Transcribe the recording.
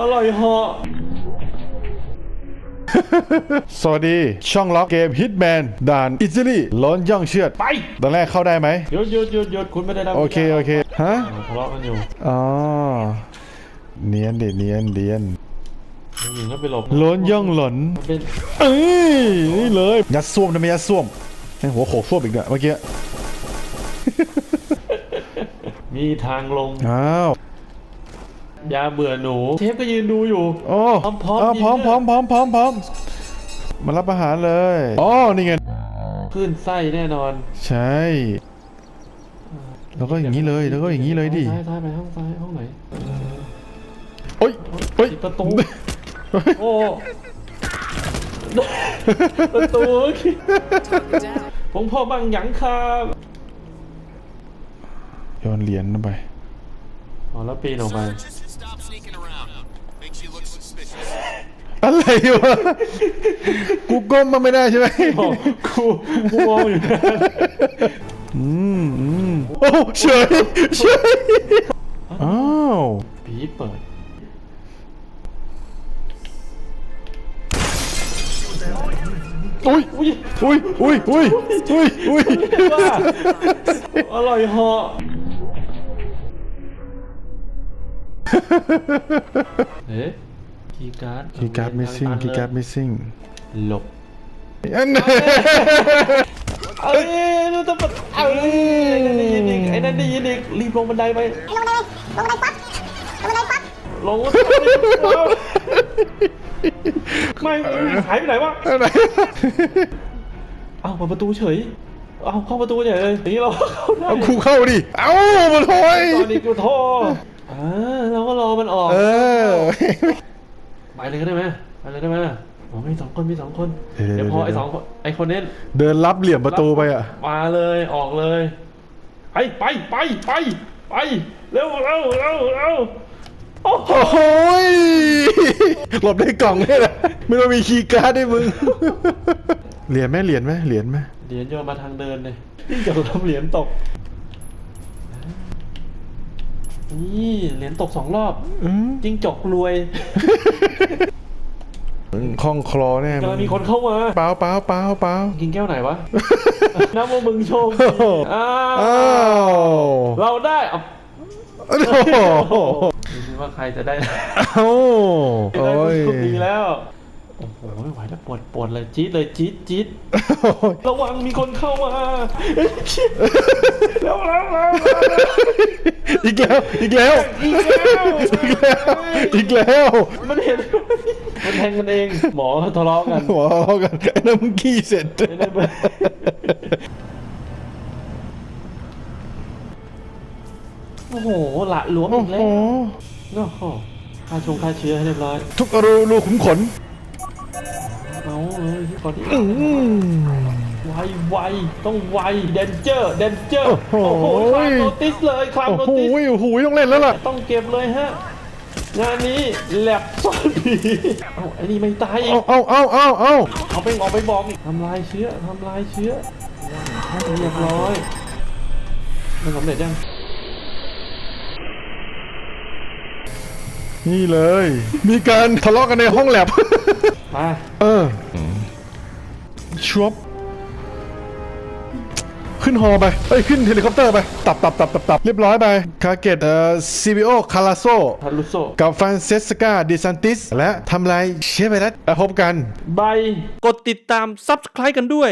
อร่อยเหาะสวัสดีช่องล็อกเกม Hitman ด่านอิตาลีล้นย่องเชือด ไปตอนแรกเข้าได้ไหมหยุดหยุดหยุดหยุดคุณไม่ได้รับโอเค โอเค ฮะทะเลาะกันอยู่อ๋อเนียนดิเนียนเนียนผู้หญิงก็ไปหลบล้นย่องหล่นมันเป็นเอ้ยนี่เลยยัดส้วมนะไม่ยัดส้วมให้หัวโขกส้วมอีกเนี่ยเมื่อกี้มีทางลงอ้าวอ ย่าเบื่อหนู เชฟก็ยืนดูอยู่ โอ้พร้อมพร้อมาวพร้อมยิงพร้อมเลยพร้อมพร้อมพร้อมมารับอาหารเลยอ๋อนี่ไงขึ้นไส้แน่นอน ใช่แล้วก็อย่างนี้เลยแล้วก็อย่างนี้เลยดิซ้ายซ้ายไปห้องซ้ายห้องไหนโอ้ยเฮ้ยปิดประตูโอ้ประตูผมพ่อบังหยังครับโยนเหรียญลงไป อ๋อแล้วปีนออกไป Just stop sneaking around. Makes you look suspicious. อะไรวะกูก้มมาไม่ได้ใช่ไหมโอ้กูกูมองอยู่นะอืมอืมโอ้เฉยเฉยอ้าวผีเปิด อุ้ยอุ้ยอุ้ยอุ้ยอุ้ยอุ้ยอุ้ยว่าอร่อยเหาะ เอ๊ะคีย์การ์ดคีย์การ์ด missing คีย์การ์ด missing หลบอันนั้นเอ้ยเราจะปัดเอ้ยได้ยินอีกไอ้นั่นได้ยินอีกรีบลงบันไดไปลงบันไดปั๊บลงบันไดปั๊บลงไม่หายไปไหนวะอะไรเอ้าเปิดประตูเฉยเอ้าเข้าประตูเฉยเลยอย่างนี้เราเข้าได้เอาคูเข้าดิ เอ้ามาโถอยตอนนี้กูโทร อ่าเราก็รอมันออก เออ ไปเลยก็ได้ไหมไปเลยได้ไหมอ๋อมีสองคนมีสองคน เดี๋ยว เดี๋ยวพอเดี๋ยวไอ้สองคนไอ้คนนี้เดินรับเหลี่ยมประตูไปอะ มาเลยออกเลย ไปไปไปไปไปเร็วเร็วเร็วเร็วโอ้โห โอ้ยหลบในกล่องเนี่ยแหละไม่ต้องมีคีย์การ์ดให้มึง เหรียญไหมเหรียญไหมเหรียญไหม เหรียญโยนมาทางเดินเลยนี่จะทำเหรียญตก นี่เหรียญตกสองรอบอืมจิ้งจกรวยคล่องคลอแน่กำลังมีคนเข้ามาเปล่าเปล่าเปล่าเปล่ากินแก้วไหนวะน้ำว่ามึงโชคดีโอ้โหอ้าอ้าววเราได้เอาโอ้โหดูสิว่าใครจะได้เอ้าได้โอ้ยผู้โชคดีแล้วโอ้โหไม่ไหวแล้วปวดปวดเลยจี๊ดเลยจี๊ดจี๊ดระวังมีคนเข้ามาแล้วแล้วแล้วอีกแล้วอีกแล้วอีกแล้วอีกแล้วอีกแล้วมันเห็นมันแทงกันเอง หมอทะเลาะกันหัวเราะกันไอ้นั่นมึงขี้เสร็จไม่ได้เบอร์โอ้โหละหลวมโอ้อีกโหแล้วโอ้โหฆ่าชงฆ่าเชื้อให้เรียบร้อย ทุกอรูรูขุมขน เอาเลยที่ก่อนที่อืมไวไวต้องไวเดนเจอร์เดนเจอร์โอ้โหคลามโนติสเลยคลามโอ้โนโหติสโอ้โหต้องเล่นแล้วล่ะ ต้องเก็บเลยฮะงานนี้แลบซ่อนผีเอาไอ้นี่ไม่ตายอีเอากเอาเอาเอาเอาเอาไปออกไปบอกอีกทำลายเชื้อทำลายเชื้อเรียบร้อยมันสำเร็จยัง นี่เลย มีการทะเลาะกันในห้องแลบ มาเออชวบขึ้นฮอไปเอ้ยขึ้นเฮลิคอปเตอร์ไป ตับตับตับตับตับเรียบร้อยไป คาเกตเอ่อซีบิโอ คาราโซ ทันลุโซกับฟรานเซสกาดิซันติส และทำลายเชฟไวรัสแล้วพบกันใบกดติดตาม Subscribe กันด้วย